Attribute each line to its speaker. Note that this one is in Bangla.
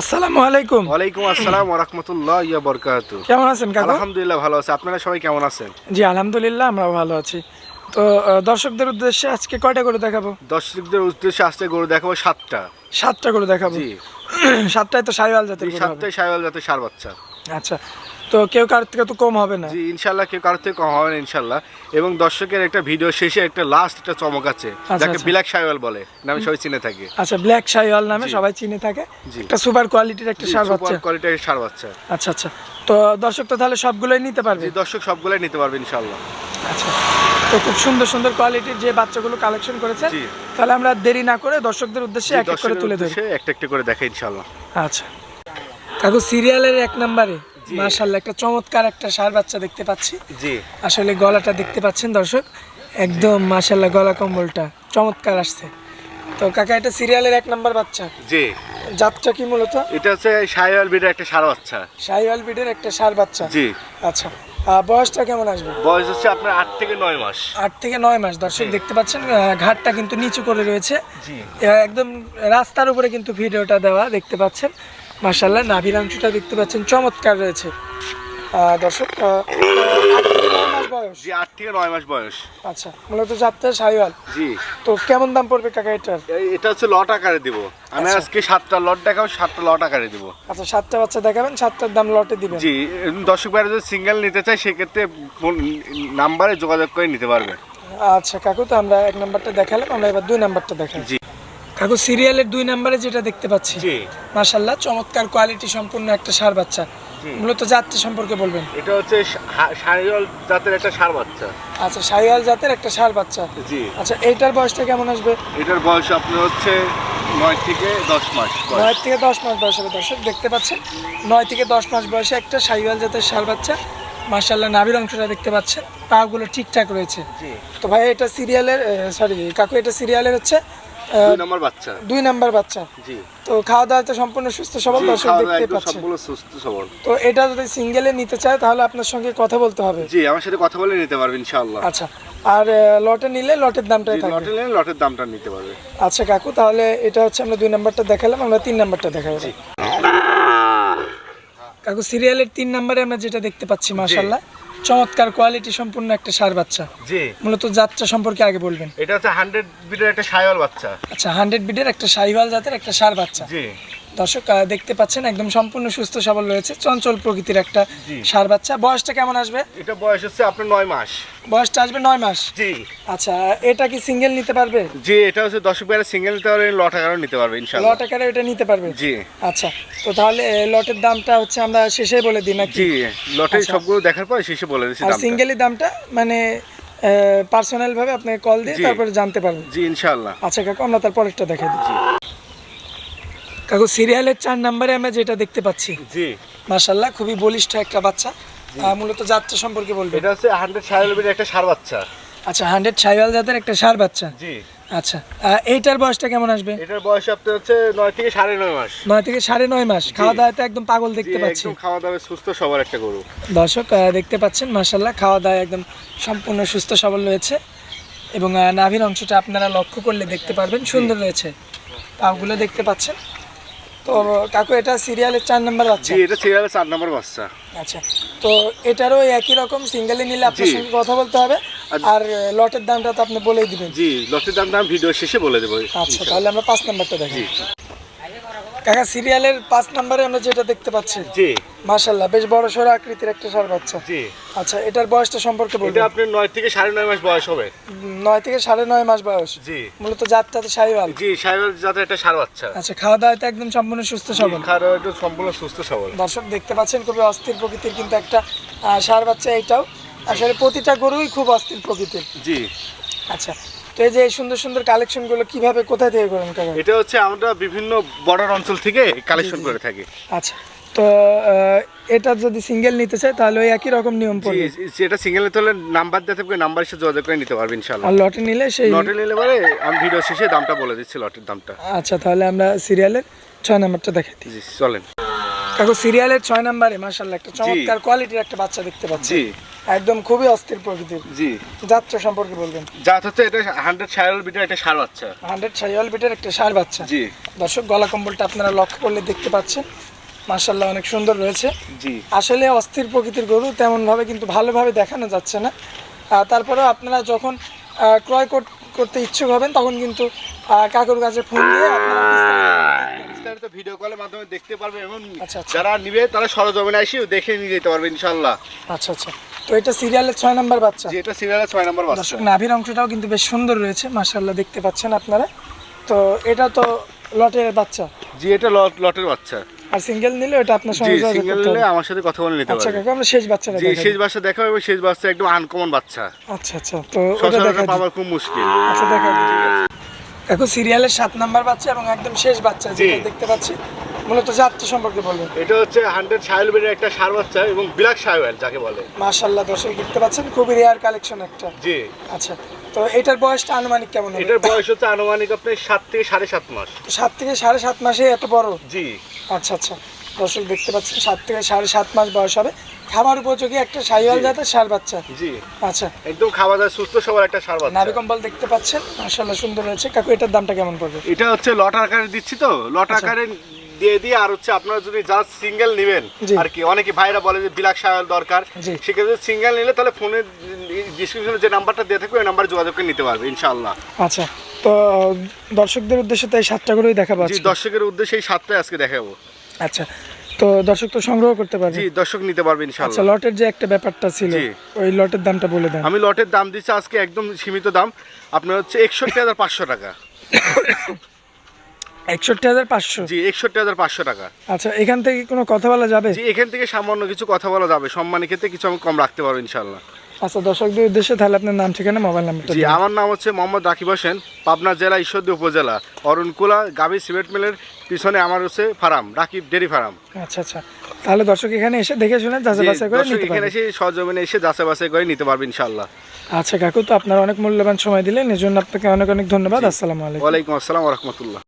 Speaker 1: আসসালামু আলাইকুম।
Speaker 2: ওয়ালাইকুম আসসালাম ওরহমতুল্লাহ ইয়া বরকাত
Speaker 1: কেমন আছেন কাকু?
Speaker 2: আলহামদুলিল্লাহ ভালো আছে। আপনারা সবাই কেমন আছেন?
Speaker 1: জি আলহামদুলিল্লাহ আমরা ভালো আছি। তো দর্শকদের উদ্দেশ্যে আজকে কয়টা করে দেখাবো?
Speaker 2: দর্শকদের উদ্দেশ্যে আজকে গরু দেখাবো সাতটা।
Speaker 1: সাতটা গরু দেখাবো?
Speaker 2: জি।
Speaker 1: সাতটায় তো সাইওয়াল জাতের গরু হবে।
Speaker 2: সাইওয়াল জাতের সার বাচ্চা।
Speaker 1: আচ্ছা তো কেউ কারোর থেকে তো কম হবে না।
Speaker 2: জি ইনশাল্লাহ কেউ কারোর থেকে কম হবে না ইনশাল্লাহ। এবং দর্শকের একটা ভিডিও শেষে একটা লাস্ট একটা চমক আছে যাকে
Speaker 1: আচ্ছা।
Speaker 2: ব্ল্যাক শাইওয়াল বলে নামে সবাই চিনে থাকে।
Speaker 1: আচ্ছা ব্ল্যাক শাইওয়াল নামে সবাই চিনে থাকে। একটা সুপার কোয়ালিটির একটা সার বাচ্চা।
Speaker 2: কোয়ালিটির সার বাচ্চা।
Speaker 1: আচ্ছা আচ্ছা। তো দর্শক তো তাহলে সবগুলোই নিতে পারবে?
Speaker 2: জি দর্শক সবগুলাই নিতে পারবে ইনশাল্লাহ।
Speaker 1: আচ্ছা। তো খুব সুন্দর সুন্দর কোয়ালিটির যে বাচ্চাগুলো কালেকশন
Speaker 2: করেছে
Speaker 1: তাহলে আমরা দেরি না করে দর্শকদের উদ্দেশ্যে এক এক করে তুলে ধরি।
Speaker 2: একটা একটা করে দেখে ইনশাল্লাহ।
Speaker 1: আচ্ছা। কাকু সিরিয়ালের এক নম্বরে। মার্শাল্লাহ একটা চমৎকার একটা সার বাচ্চা দেখতে পাচ্ছি।
Speaker 2: জি।
Speaker 1: আসলে গলাটা দেখতে পাচ্ছেন দর্শক? একদম মার্শাল্লাহ গলা কম্বলটা চমৎকার আসছে। তো কাকা এটা সিরিয়ালের এক নাম্বার বাচ্চা।
Speaker 2: জি।
Speaker 1: জাতটা কি মূলত?
Speaker 2: এটা হচ্ছে সাইওয়াল বিডের একটা সার বাচ্চা।
Speaker 1: শাহিওয়াল বিডের একটা সার বাচ্চা।
Speaker 2: জি।
Speaker 1: আচ্ছা বয়সটা কেমন আসবে?
Speaker 2: বয়স হচ্ছে আপনার আট থেকে নয় মাস।
Speaker 1: আট থেকে নয় মাস দর্শক দেখতে পাচ্ছেন ঘাটটা কিন্তু নিচু করে রয়েছে। একদম রাস্তার উপরে কিন্তু ভিডিওটা দেওয়া দেখতে পাচ্ছেন। মার্শাল্লাহ নাভির অংশটা দেখতে পাচ্ছেন চমৎকার রয়েছে। দর্শক বয়স।
Speaker 2: জি আট থেকে নয় মাস বয়স।
Speaker 1: আচ্ছা মূলত যাত্রা শাহিওয়াল
Speaker 2: জি।
Speaker 1: তো কেমন দাম পড়বে কাকা এটার?
Speaker 2: এটা হচ্ছে লট আকারে দিব। আমি
Speaker 1: আচ্ছা।
Speaker 2: আজকে সাতটা লট দেখাবো সাতটা লট আকারে দিব।
Speaker 1: আচ্ছা সাতটা বাচ্চা দেখাবেন সাতটার দাম লটে দিবেন।
Speaker 2: জি দর্শক যদি সিঙ্গেল নিতে চায় সেক্ষেত্রে নাম্বারে যোগাযোগ করে নিতে পারবে।
Speaker 1: আচ্ছা কাকু তো আমরা এক নাম্বারটা দেখালাম আমরা এবার দুই নাম্বারটা দেখাই।
Speaker 2: জি।
Speaker 1: কাকু সিরিয়ালের দুই নাম্বারে যেটা দেখতে পাচ্ছি
Speaker 2: জি।
Speaker 1: মাশাল্লাহ চমৎকার কোয়ালিটি সম্পূর্ণ একটা সার বাচ্চা। মূলত যাত্রা সম্পর্কে বলবেন?
Speaker 2: এটা হচ্ছে সারিয়াল জাতের একটা সার বাচ্চা।
Speaker 1: আচ্ছা শাহিওয়াল জাতের একটা সার বাচ্চা।
Speaker 2: জি।
Speaker 1: আচ্ছা এটার বয়সটা কেমন আসবে?
Speaker 2: এটার বয়স আপনার হচ্ছে নয় থেকে দশ মাস বয়স।
Speaker 1: নয় থেকে দশ মাস বয়স হবে দর্শক দেখতে পাচ্ছেন? নয় থেকে দশ মাস বয়সে একটা শাহিওয়াল জাতের সার বাচ্চা। মার্শাল্লাহ নাভির অংশটা দেখতে পাচ্ছেন। পাগুলো ঠিকঠাক রয়েছে।
Speaker 2: জি।
Speaker 1: তো ভাই এটা সিরিয়ালের সরি কাকু এটা সিরিয়ালের হচ্ছে
Speaker 2: দুই নম্বর বাচ্চা।
Speaker 1: দুই নাম্বার বাচ্চা।
Speaker 2: জি।
Speaker 1: তো খাওয়া দাওয়া তো সম্পূর্ণ সুস্থ সবল দর্শক দেখতে
Speaker 2: সবগুলো সুস্থ সবল।
Speaker 1: তো এটা যদি সিঙ্গেলে নিতে চায় তাহলে আপনার সঙ্গে কথা বলতে হবে।
Speaker 2: জি আমার সাথে কথা বলে নিতে পারবে ইনশাআল্লাহ।
Speaker 1: আচ্ছা আর লটে নিলে লটের দামটাই থাকবে।
Speaker 2: লটে নিলে লটের দামটা নিতে পারবে।
Speaker 1: আচ্ছা কাকু তাহলে এটা হচ্ছে আমরা দুই নাম্বারটা দেখালাম আমরা তিন নাম্বারটা দেখাবো। কাকু সিরিয়ালের তিন নাম্বারে আমরা যেটা দেখতে পাচ্ছি মাশাল্লাহ চমৎকার কোয়ালিটি সম্পূর্ণ একটা সার বাচ্চা।
Speaker 2: জি।
Speaker 1: মূলত যাত্রা সম্পর্কে আগে বলবেন।
Speaker 2: এটা হচ্ছে হান্ড্রেড বিডের একটা সাইওয়াল বাচ্চা।
Speaker 1: আচ্ছা হান্ড্রেড বিডের একটা সাইওয়াল জাতের একটা সার বাচ্চা।
Speaker 2: জি।
Speaker 1: দর্শক দেখতে পাচ্ছেন একদম সম্পূর্ণ সুস্থ সবল রয়েছে চঞ্চল প্রকৃতির একটা সার বাচ্চা। বয়সটা কেমন আসবে?
Speaker 2: এটা বয়স হচ্ছে আপনার নয় মাস।
Speaker 1: বয়সটা আসবে নয় মাস?
Speaker 2: জি।
Speaker 1: আচ্ছা এটা কি সিঙ্গেল নিতে পারবে?
Speaker 2: জি এটা হচ্ছে দর্শক ভাইরা সিঙ্গেল নিতে পারবে লট আকারও নিতে পারবে ইনশাআল্লাহ।
Speaker 1: লট আকারে এটা নিতে পারবে?
Speaker 2: জি।
Speaker 1: আচ্ছা তো তাহলে লটের দামটা হচ্ছে আমরা শেষে বলে দিই নাকি?
Speaker 2: জি লটে
Speaker 1: আচ্ছা।
Speaker 2: সবগুলো দেখার পর শেষে বলে দিচ্ছি
Speaker 1: আর
Speaker 2: দামটা।
Speaker 1: সিঙ্গেলি দামটা মানে পার্সোনাল ভাবে আপনাকে কল দিয়ে তারপরে জানতে পারবেন।
Speaker 2: জি ইনশাআল্লাহ।
Speaker 1: আচ্ছা কাকু আমরা তার পরেরটা দেখাই দিচ্ছি। কাকু সিরিয়ালের চার নাম্বারে আমরা যেটা দেখতে পাচ্ছি
Speaker 2: জি।
Speaker 1: মাশাল্লাহ খুবই বলিষ্ঠ একটা বাচ্চা। মূলত যাত্রা সম্পর্কে বলবে।
Speaker 2: এটা হচ্ছে হান্ড্রেড সায়ালের একটা সার বাচ্চা।
Speaker 1: আচ্ছা হান্ড্রেড সাইওয়াল জাতের একটা সার বাচ্চা?
Speaker 2: জি।
Speaker 1: আচ্ছা এইটার বয়সটা কেমন আসবে?
Speaker 2: এটার বয়স আপনার হচ্ছে নয় থেকে সাড়ে নয় মাস।
Speaker 1: নয় থেকে সাড়ে নয় মাস। খাওয়া দাওয়াতে একদম পাগল দেখতে পাচ্ছি।
Speaker 2: খাওয়া দাওয়া সুস্থ সবার একটা গরু।
Speaker 1: দর্শক দেখতে পাচ্ছেন মাসাল্লাহ খাওয়া দাওয়া একদম সম্পূর্ণ সুস্থ সবল রয়েছে। এবং নাভির অংশটা আপনারা লক্ষ্য করলে দেখতে পারবেন সুন্দর রয়েছে। পাগুলো দেখতে পাচ্ছেন। তো কাকু এটা সিরিয়ালের চার নাম্বার বাচ্চা?
Speaker 2: এটা সিরিয়ালের চার নম্বর বাচ্চা।
Speaker 1: আচ্ছা তো এটারও একই রকম সিঙ্গেলে নিলে আপনার। সঙ্গে কথা বলতে হবে।
Speaker 2: আর-
Speaker 1: লটের দামটা তো আপনি বলেই দিবেন।
Speaker 2: জি লটের দামটা আমি ভিডিও শেষে বলে দেবো।
Speaker 1: আচ্ছা তাহলে আমরা পাঁচ নাম্বারটা দেখি। কাকা সিরিয়ালের পাঁচ নাম্বারে আমরা যেটা দেখতে পাচ্ছি
Speaker 2: জি।
Speaker 1: মাশাল্লাহ বেশ বড় সড়ো আকৃতির একটা সার বাচ্চা।
Speaker 2: জি।
Speaker 1: আচ্ছা এটার বয়সটা সম্পর্কে
Speaker 2: এটা আপনার নয় থেকে সাড়ে নয় মাস বয়স হবে।
Speaker 1: নয় থেকে সাড়ে নয় মাস বয়স।
Speaker 2: জি।
Speaker 1: মূলত জাতটা তো সাইওয়াল
Speaker 2: জি সাহেবের যাতে একটা সার বাচ্চা।
Speaker 1: আচ্ছা খাওয়া দাওয়াতে একদম সম্পূর্ণ সুস্থ সবল।
Speaker 2: খাওয়া একটু সম্পূর্ণ সুস্থ সবল।
Speaker 1: দর্শক দেখতে পাচ্ছেন খুবই অস্থির প্রকৃতির কিন্তু একটা ষাঁড় বাচ্চা এইটাও আসলে প্রতিটা গরুই খুব অস্থির প্রকৃতির।
Speaker 2: জি।
Speaker 1: আচ্ছা তো এই যে এই সুন্দর সুন্দর কালেকশনগুলো কীভাবে কোথায় থেকে করেন কাকা?
Speaker 2: এটা হচ্ছে আমরা বিভিন্ন বর্ডার অঞ্চল থেকে কালেকশন করে থাকি।
Speaker 1: আচ্ছা তো এটা যদি সিঙ্গেল নিতে চায় তাহলে ওই একই রকম নিয়ম পড়বে?
Speaker 2: যেটা সিঙ্গেল নিতে হলে নাম্বার দিতে হবে নাম্বার এসে যোগাযোগ করে নিতে পারবে ইনশাল্লাহ
Speaker 1: আর লটে নিলে সেই
Speaker 2: লটে নিলে পরে আমি ভিডিও শেষে দামটা বলে দিচ্ছি লটের দামটা।
Speaker 1: আচ্ছা তাহলে আমরা সিরিয়ালের ছয় নাম্বারটা দেখাই দিই।
Speaker 2: চলেন।
Speaker 1: কাকু সিরিয়ালের ছয় নাম্বারে মাশাল্লাহ একটা চমৎকার কোয়ালিটির একটা বাচ্চা দেখতে পাচ্ছি একদম খুবই অস্থির প্রকৃতির।
Speaker 2: জি।
Speaker 1: যাত্রা সম্পর্কে বলবেন?
Speaker 2: জাত হচ্ছে এটা হান্ড্রেড সাইল বিটের একটা সার বাচ্চা।
Speaker 1: হান্ড্রেড সাইওয়াল বিটের একটা সার বাচ্চা।
Speaker 2: জি।
Speaker 1: দর্শক গলা কম্বলটা আপনারা লক্ষ্য করলে দেখতে পাচ্ছেন। মাশাল্লাহ অনেক সুন্দর রয়েছে।
Speaker 2: জি।
Speaker 1: আসলে অস্থির প্রকৃতির গরু তেমনভাবে কিন্তু ভালোভাবে দেখানো যাচ্ছে না। তারপরেও আপনারা যখন ক্রয় কর- করতে ইচ্ছুক হবেন তখন কিন্তু কাকুর কাছে ফোন দিয়ে আপনারা বিস্তারিত-
Speaker 2: ভিডিও কলের মাধ্যমে দেখতে পারবে এবং
Speaker 1: আচ্ছা, আচ্ছা।
Speaker 2: যারা নিবে তারা সরজমিনে এসেও দেখে নিয়ে যেতে পারবে
Speaker 1: আচ্ছা আচ্ছা। তো এটা সিরিয়ালের ছয় নাম্বার বাচ্চা?
Speaker 2: এটা সিরিয়ালের ছয় নম্বর বাচ্চা।
Speaker 1: দর্শক নাভির অংশটাও কিন্তু বেশ সুন্দর রয়েছে দেখতে পাচ্ছেন আপনারা। তো এটা তো লটের বাচ্চা?
Speaker 2: জি এটা লট লটের বাচ্চা।
Speaker 1: আর সিঙ্গেল নিলে এটা আপনার সঙ্গে যোগাযোগ
Speaker 2: সিঙ্গেল নিলে আমার সাথে কথা বলে নিতে
Speaker 1: আচ্ছা
Speaker 2: পারবে।
Speaker 1: কাকু আমরা শেষ বাচ্চাটা
Speaker 2: জি শেষ বাচ্চা দেখাবো এবং শেষ বাচ্চা একদম আনকমন বাচ্চা।
Speaker 1: আচ্ছা আচ্ছা তো ওটা দেখা
Speaker 2: পাওয়া খুব মুশকিল।
Speaker 1: আচ্ছা দেখা দেখো সিরিয়ালের সাত নাম্বার বাচ্চা এবং একদম শেষ বাচ্চা যেটা। দেখতে পাচ্ছি। মূলত যাত্রা সম্পর্কে বলবেন।
Speaker 2: এটা হচ্ছে হান্ড্রেড সাইল বেডের একটা সার বাচ্চা এবং ব্ল্যাক সাহেল যাকে বলে।
Speaker 1: মাশাল্লাহ দর্শক দেখতে পাচ্ছেন খুবই রেয়ার কালেকশন একটা।
Speaker 2: জি।
Speaker 1: আচ্ছা তো এটার বয়সটা আনুমানিক কেমন হবে?
Speaker 2: এটার বয়স হচ্ছে আনুমানিক আপনি সাত থেকে সাড়ে সাত মাস।
Speaker 1: তো সাত থেকে সাড়ে সাত মাসে এত বড়?
Speaker 2: জি।
Speaker 1: আচ্ছা আচ্ছা। দর্শক দেখতে পাচ্ছেন সাত থেকে সাড়ে সাত মাস বয়স হবে। খাবার উপযোগী একটা সাইওয়াল। জাতের সার বাচ্চা।
Speaker 2: জি।
Speaker 1: আচ্ছা।
Speaker 2: একদম খাওয়া দাওয়া সুস্থ সবার একটা সার বাচ্চা।
Speaker 1: নাভি কম্বল দেখতে পাচ্ছেন মাশাল্লাহ সুন্দর হয়েছে। কাকু এটার দামটা কেমন পড়বে?
Speaker 2: এটা হচ্ছে লট আকারে দিচ্ছি তো। লট
Speaker 1: আচ্ছা।
Speaker 2: আকারে দিয়ে দিয়ে আর হচ্ছে আপনারা যদি যারা সিঙ্গেল নেবেন আর কি অনেকে ভাইরা বলে যে বিলাক সায়াল দরকার। সেক্ষেত্রে সিঙ্গেল নিলে তাহলে ফোনে ডিসক্রিপশনে যে নাম্বারটা দিয়ে থাকবে ওই নাম্বারে যোগাযোগ করে নিতে পারবে ইনশাআল্লাহ।
Speaker 1: আচ্ছা তো দর্শকদের উদ্দেশ্যে তো এই সাতটা করেই দেখাবো
Speaker 2: জি। দর্শকের উদ্দেশ্যে এই সাতটায় আজকে দেখাবো।
Speaker 1: আচ্ছা। তো দর্শক তো সংগ্রহ করতে পারবে?
Speaker 2: জি দর্শক নিতে পারবে ইনশাআল্লাহ।
Speaker 1: আচ্ছা লটের যে একটা ব্যাপারটা ছিল ওই লটের দামটা বলে দেন।
Speaker 2: আমি লটের দাম দিচ্ছি আজকে একদম সীমিত দাম। আপনার হচ্ছে একষট্টি হাজার পাঁচশো টাকা।
Speaker 1: একষট্টি হাজার পাঁচশো?
Speaker 2: জি একষট্টি হাজার পাঁচশো টাকা।
Speaker 1: আচ্ছা এখান থেকে কোনো কথা বলা যাবে?
Speaker 2: জি এখান থেকে সামান্য কিছু কথা বলা যাবে। সম্মানের ক্ষেত্রে কিছু আমি কম রাখতে পারব ইনশাআল্লাহ।
Speaker 1: আচ্ছা দর্শকদের উদ্দেশ্যে তাহলে আপনার নাম ঠিকানা মোবাইল নাম্বারটা
Speaker 2: জি আমার নাম হচ্ছে মোহাম্মদ রাকিব হোসেন পাবনা জেলা ঈশ্বরদী উপজেলা অরুণকুলা গাভী সিমেন্ট মিলের পিছনে আমার হচ্ছে ফার্ম রাকিব ডেরি ফার্ম।
Speaker 1: আচ্ছা আচ্ছা। তাহলে দর্শক এখানে এসে দেখে শুনে যাচাই বাছাই করে নিতে
Speaker 2: এখানে এসে সরজমিনে এসে যাচাই বাছাই করে নিতে পারবে ইনশাআল্লাহ।
Speaker 1: আচ্ছা কাকু তো আপনার অনেক মূল্যবান সময় দিলেন এর জন্য আপনাকে অনেক অনেক ধন্যবাদ। আসসালামু আলাইকুম।
Speaker 2: ওয়ালাইকুম আসসালাম রহমতুল্লাহ।